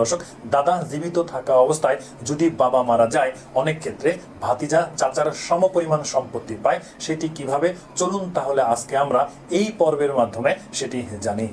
দর্শক, দাদা জীবিত থাকা অবস্থায় যদি বাবা মারা যায়, অনেক ক্ষেত্রে ভাতিজা চাচার সমপরিমাণ সম্পত্তি পায়, সেটি কীভাবে? চলুন তাহলে আজকে আমরা এই পর্বের মাধ্যমে সেটি জানি।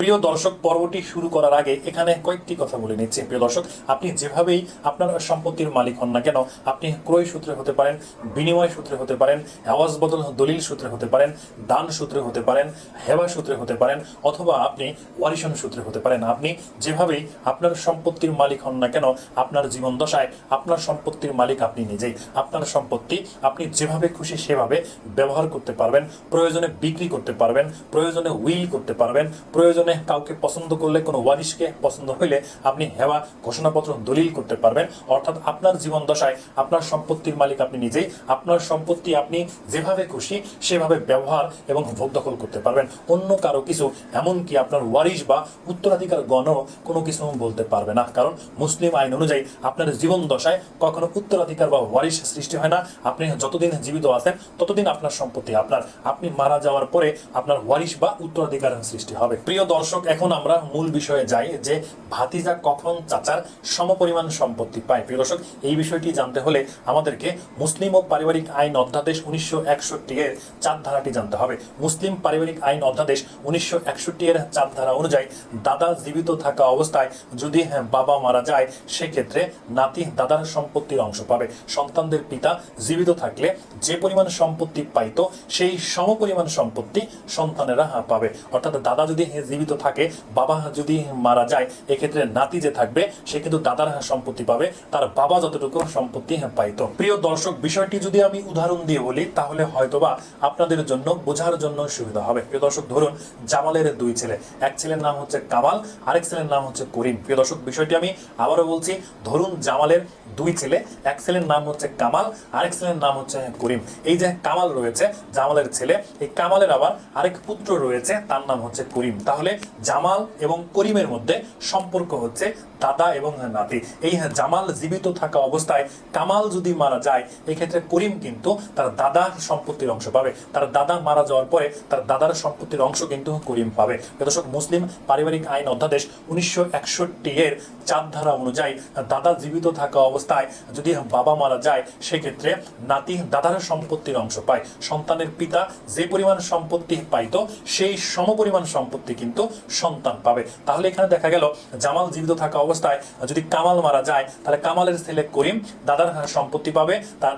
প্রিয় দর্শক, পর্বটি শুরু করার আগে এখানে কয়েকটি কথা বলে নিচ্ছি। প্রিয় দর্শক, আপনি যেভাবেই আপনার সম্পত্তির মালিক হন না কেন, আপনি ক্রয় সূত্রে হতে পারেন, বিনিময় সূত্রে হতে পারেন, আওয়াজ বদল, দলিল সূত্রে হতে পারেন, দান সূত্রে হতে পারেন, হেবা সূত্রে হতে পারেন, অথবা আপনি ওয়ারিশন সূত্রে হতে পারেন। আপনি যেভাবেই আপনার সম্পত্তির মালিক হন না কেন, আপনার জীবন দশায় আপনার সম্পত্তির মালিক আপনি নিজেই। আপনার সম্পত্তি আপনি যেভাবে খুশি সেভাবে ব্যবহার করতে পারবেন, প্রয়োজনে বিক্রি করতে পারবেন, প্রয়োজনে উইল করতে পারবেন, প্রয়োজনে কাউকে পছন্দ করলে, কোনো ওয়ারিশকে পছন্দ হইলে আপনি হেওয়া ঘোষণাপত্র দলিল করতে পারবেন। অর্থাৎ আপনার জীবন দশায় আপনার সম্পত্তির মালিক আপনি নিজেই। আপনার সম্পত্তি আপনি যেভাবে খুশি সেভাবে ব্যবহার এবং ভোগ দখল করতে পারবেন। অন্য কারও কিছু, এমনকি আপনার ওয়ারিশ বা উত্তরাধিকার গণ কোনো কিছু বলতে পারবে না। কারণ মুসলিম আইন অনুযায়ী আপনার জীবন দশায় কখনো উত্তরাধিকার বা ওয়ারিশ সৃষ্টি হয় না। আপনি যতদিন জীবিত আছেন, ততদিন আপনার সম্পত্তি আপনার। আপনি মারা যাওয়ার পরে আপনার ওয়ারিশ বা উত্তরাধিকার সৃষ্টি হবে। প্রিয় দর্শক এখন আমরা মূল বিষয়ে যাই যে ভাতিজা কখন চাচার সমপরিমাণ সম্পত্তি পায়। প্রিয় দর্শক এই বিষয়টি জানতে হলে আমাদেরকে মুসলিম ও পারিবারিক আইন অধ্যাদেশ উনিশশো একষট্টি এর চার ধারাটি জানতে হবে। মুসলিম পারিবারিক আইন অধ্যাদেশ উনিশশো একষট্টি এর চার ধারা অনুযায়ী দাদা জীবিত থাকা অবস্থায় যদি হ্যাঁ, বাবা মারা যায় সেক্ষেত্রে নাতি দাদার সম্পত্তির অংশ পাবে। সন্তানদের পিতা জীবিত থাকলে যে পরিমাণ সম্পত্তি পাইতো সেই সমপরিমাণ সম্পত্তি সন্তানেরা হ্যাঁ, পাবে। অর্থাৎ দাদা যদি হ্যাঁ, জীবিত থাকে, বাবা যদি মারা যায়, এক্ষেত্রে নাতি যে থাকবে, সে কিন্তু দাদার সম্পত্তি পাবে, তার বাবা যতটুকু সম্পত্তি পাইতো প্রিয় দর্শক, বিষয়টি যদি আমি উদাহরণ দিয়ে বলি, তাহলে হয়তোবা আপনাদের জন্য বোঝার জন্য সুবিধা হবে। প্রিয় দর্শক, ধরুন জামালের দুই ছেলে। এক ছেলের নাম হচ্ছে কামাল, আরেক ছেলের নাম হচ্ছে করিম। প্রিয় দর্শক, বিষয়টি আমি আবারও বলছি, ধরুন জামালের দুই ছেলে, এক ছেলের নাম হচ্ছে কামাল, আরেক ছেলের নাম হচ্ছে করিম। এই যে কামাল রয়েছে, জামালের ছেলে, এই কামালের আবার আরেক পুত্র রয়েছে, তার নাম হচ্ছে করিম। তাহলে জামাল এবং করিমের মধ্যে সম্পর্ক হচ্ছে দাদা এবং নাতি। এই জামাল জীবিত থাকা অবস্থায় কামাল যদি মারা যায়, এক্ষেত্রে করিম কিন্তু তার দাদা সম্পত্তির অংশ পাবে। তার দাদা মারা যাওয়ার পরে তার দাদার সম্পত্তির অংশ কিন্তু করিম পাবে। দর্শক, মুসলিম পারিবারিক আইন অধ্যাদেশ উনিশশো একষট্টি এর চার ধারা অনুযায়ী দাদা জীবিত থাকা অবস্থায় যদি বাবা মারা যায়, সেক্ষেত্রে নাতি দাদার সম্পত্তির অংশ পায়। সন্তানের পিতা যে পরিমাণ সম্পত্তি পাইতো, সেই সমপরিমাণ সম্পত্তি কিন্তু সন্তান পাবে। তাহলে এখানে দেখা গেল, জামাল জীবিত থাকা অবস্থায় যদি কামাল মারা যায়, তাহলে কামালের ছেলে করিম দাদার সম্পত্তি পাবে। তার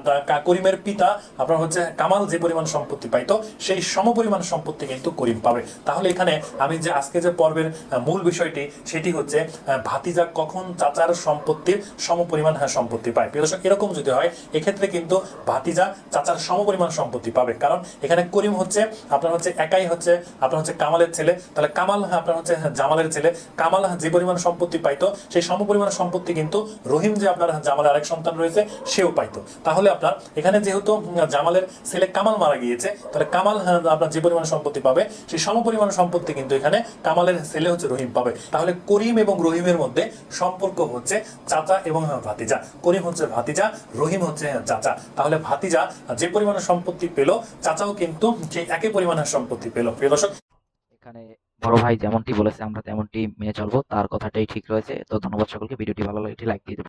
করিমের পিতা আপনার হচ্ছে কামাল যে পরিমাণ সম্পত্তি পাইতো, সেই সমপরিমাণ সম্পত্তি কিন্তু করিম পাবে। তাহলে এখানে আমি যে আজকে যে পর্বের মূল বিষয়টি, সেটি হচ্ছে ভাতিজা কখন চাচার সম্পত্তির সমপরিমাণ হ্যাঁ সম্পত্তি পায়। প্রিয় দর্শক, এরকম যদি হয়, এক্ষেত্রে কিন্তু ভাতিজা চাচার সমপরিমাণ সম্পত্তি পাবে। কারণ এখানে করিম হচ্ছে, আপনার হচ্ছে একাই হচ্ছে, আপনার হচ্ছে কামালের ছেলে। তাহলে কামাল হ্যাঁ, আপনার হচ্ছে জামালের ছেলে। কামাল যে পরিমাণ সম্পত্তি পাইতো সেই সমপরিমাণ সম্পত্তি কিন্তু রহিম যে আপনার জামালের আরেক সন্তান রয়েছে সেও পাইতো। তাহলে আপনার এখানে যেহেতু জামালের ছেলে কামাল মারা গিয়েছে তাহলে কামাল আপনার যে পরিমাণ সম্পত্তি পাবে সেই সমপরিমাণ সম্পত্তি কিন্তু এখানে কামালের ছেলে হচ্ছে রহিম পাবে। তাহলে করিম এবং রহিমের মধ্যে সম্পর্ক হচ্ছে চাচা এবং ভাতিজা। করিম হচ্ছে ভাতিজা রহিম হচ্ছে চাচা। তাহলে ভাতিজা যে পরিমাণ সম্পত্তি পেল চাচাও কিন্তু সেই একই পরিমাণের সম্পত্তি পেল। প্রিয় দর্শক এখানে বড় ভাই যেমনটি বলেছে, আমরা তেমনটি মেনে চলবো। তার কথাটাই ঠিক রয়েছে। তো ধন্যবাদ সকলকে। ভিডিওটি ভালো লাগে লাইক দিয়ে